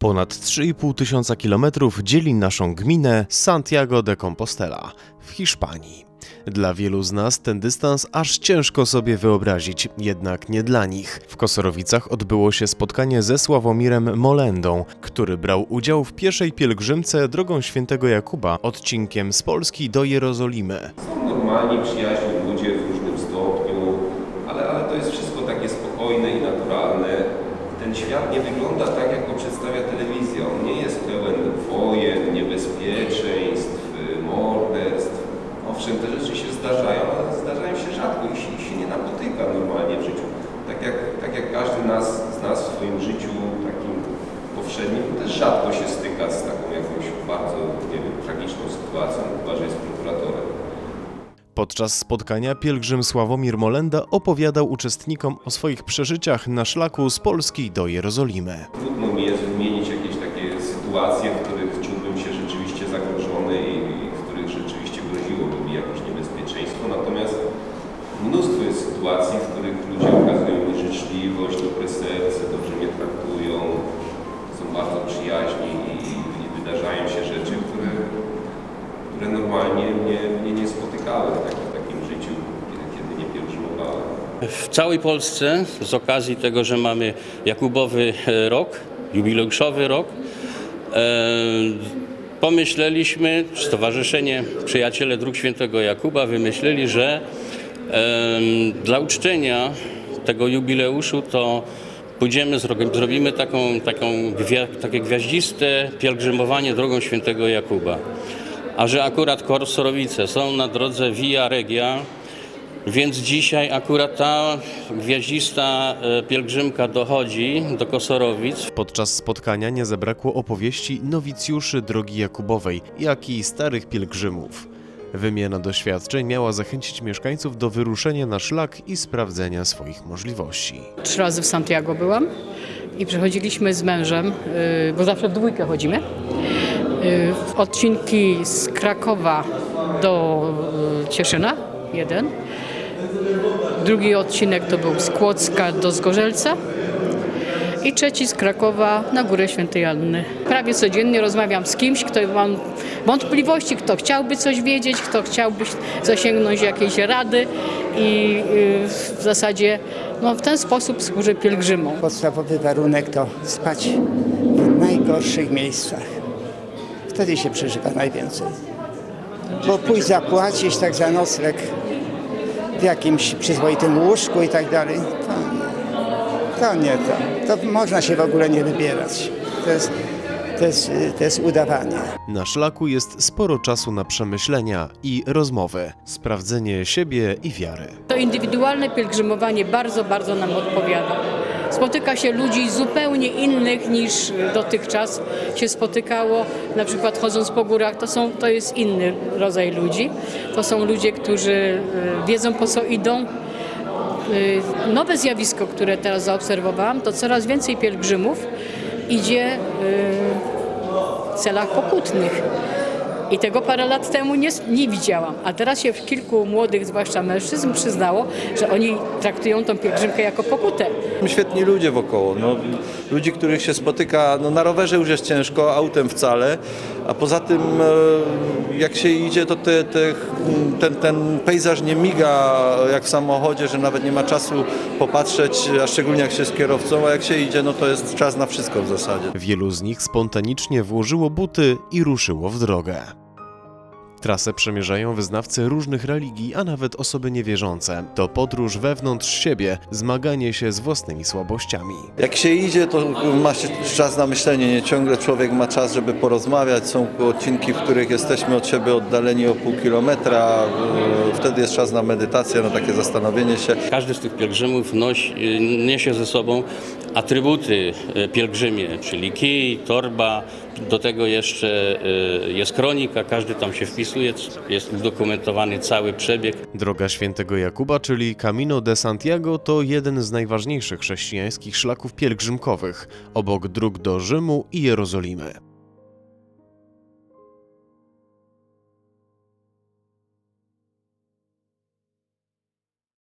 Ponad 3,5 tysiąca kilometrów dzieli naszą gminę Santiago de Compostela w Hiszpanii. Dla wielu z nas ten dystans aż ciężko sobie wyobrazić, jednak nie dla nich. W Kosorowicach odbyło się spotkanie ze Sławomirem Molendą, który brał udział w pierwszej pielgrzymce drogą świętego Jakuba odcinkiem z Polski do Jerozolimy. Są normalni, ludzie w różnym stopniu, ale, ale to jest wszystko takie spokojne i naturalne. Ten świat nie wygląda tak, jak go przedstawia telewizja. On nie jest pełen wojen, niebezpieczeństw, morderstw. Owszem, te rzeczy się zdarzają, ale zdarzają się rzadko i się, się nie napotyka normalnie w życiu. Tak jak, tak jak każdy nas, z nas w swoim życiu takim powszednim też rzadko się styka z taką jakąś bardzo, nie wiem, tragiczną sytuacją, chyba że jest prokuratorem. Podczas spotkania pielgrzym Sławomir Molenda opowiadał uczestnikom o swoich przeżyciach na szlaku z Polski do Jerozolimy. Trudno mi jest wymienić jakieś takie sytuacje, w których czułbym się rzeczywiście zagrożony i i w których rzeczywiście groziłoby mi jakieś niebezpieczeństwo. Natomiast mnóstwo jest sytuacji, w których ludzie okazują mi życzliwość, dobre serce, dobrze mnie traktują, są bardzo przyjaźni i, i wydarzają się rzeczy, które, które normalnie mnie, mnie nie spotykały w takim, w takim życiu, kiedy, kiedy nie pielgrzymowałem. W całej Polsce z okazji tego, że mamy Jakubowy e, rok, jubileuszowy rok, e, pomyśleliśmy, Stowarzyszenie Przyjaciele Dróg Świętego Jakuba wymyślili, że e, dla uczczenia tego jubileuszu to pójdziemy, zro- zrobimy taką, taką takie gwiaździste pielgrzymowanie drogą Świętego Jakuba. A że akurat Korsorowice są na drodze Via Regia, więc dzisiaj akurat ta gwiaździsta e, pielgrzymka dochodzi do Kosorowic. Podczas spotkania nie zabrakło opowieści nowicjuszy drogi Jakubowej, jak i starych pielgrzymów. Wymiana doświadczeń miała zachęcić mieszkańców do wyruszenia na szlak i sprawdzenia swoich możliwości. Trzy razy w Santiago byłam i przechodziliśmy z mężem, y, bo zawsze w dwójkę chodzimy, y, w odcinki z Krakowa do y, Cieszyna, jeden. Drugi odcinek to był z Kłodzka do Zgorzelca i trzeci z Krakowa na Górę Świętej Anny. Prawie codziennie rozmawiam z kimś, kto ma wątpliwości, kto chciałby coś wiedzieć, kto chciałby zasięgnąć jakiejś rady i y, w zasadzie no, w ten sposób służę pielgrzymom. Podstawowy warunek to spać w najgorszych miejscach. Wtedy się przeżywa najwięcej. Bo pójść zapłacić tak za nocleg w jakimś przyzwoitym łóżku i tak dalej, to nie. To nie to. To można się w ogóle nie wybierać. To jest, to jest, to jest udawanie. Na szlaku jest sporo czasu na przemyślenia i rozmowy, sprawdzenie siebie i wiary. To indywidualne pielgrzymowanie bardzo, bardzo nam odpowiada. Spotyka się ludzi zupełnie innych niż dotychczas się spotykało, na przykład chodząc po górach, to, są, to jest inny rodzaj ludzi. To są ludzie, którzy y, wiedzą po co idą. Y, Nowe zjawisko, które teraz zaobserwowałam, to coraz więcej pielgrzymów idzie y, w celach pokutnych. I tego parę lat temu nie, nie widziałam. A teraz się kilku młodych, zwłaszcza mężczyzn, przyznało, że oni traktują tą pielgrzymkę jako pokutę. Świetni ludzie wokoło. No, ludzi, których się spotyka no, na rowerze już jest ciężko, autem wcale, a poza tym e, jak się idzie, to te, te, ten, ten pejzaż nie miga jak w samochodzie, że nawet nie ma czasu popatrzeć, a szczególnie jak się z kierowcą, a jak się idzie, no to jest czas na wszystko w zasadzie. Wielu z nich spontanicznie włożyło buty i ruszyło w drogę. Trasę przemierzają wyznawcy różnych religii, a nawet osoby niewierzące. To podróż wewnątrz siebie, zmaganie się z własnymi słabościami. Jak się idzie, to ma się czas na myślenie, nie ciągle człowiek ma czas, żeby porozmawiać. Są odcinki, w których jesteśmy od siebie oddaleni o pół kilometra, e, wtedy jest czas na medytację, na takie zastanowienie się. Każdy z tych pielgrzymów nosi, niesie ze sobą atrybuty e, pielgrzymie, czyli kij, torba, do tego jeszcze e, jest kronika, każdy tam się wpisuje, jest udokumentowany cały przebieg. Droga Świętego Jakuba, czyli Camino de Santiago, to jeden z najważniejszych chrześcijańskich szlaków pielgrzymkowych, obok dróg do Rzymu i Jerozolimy.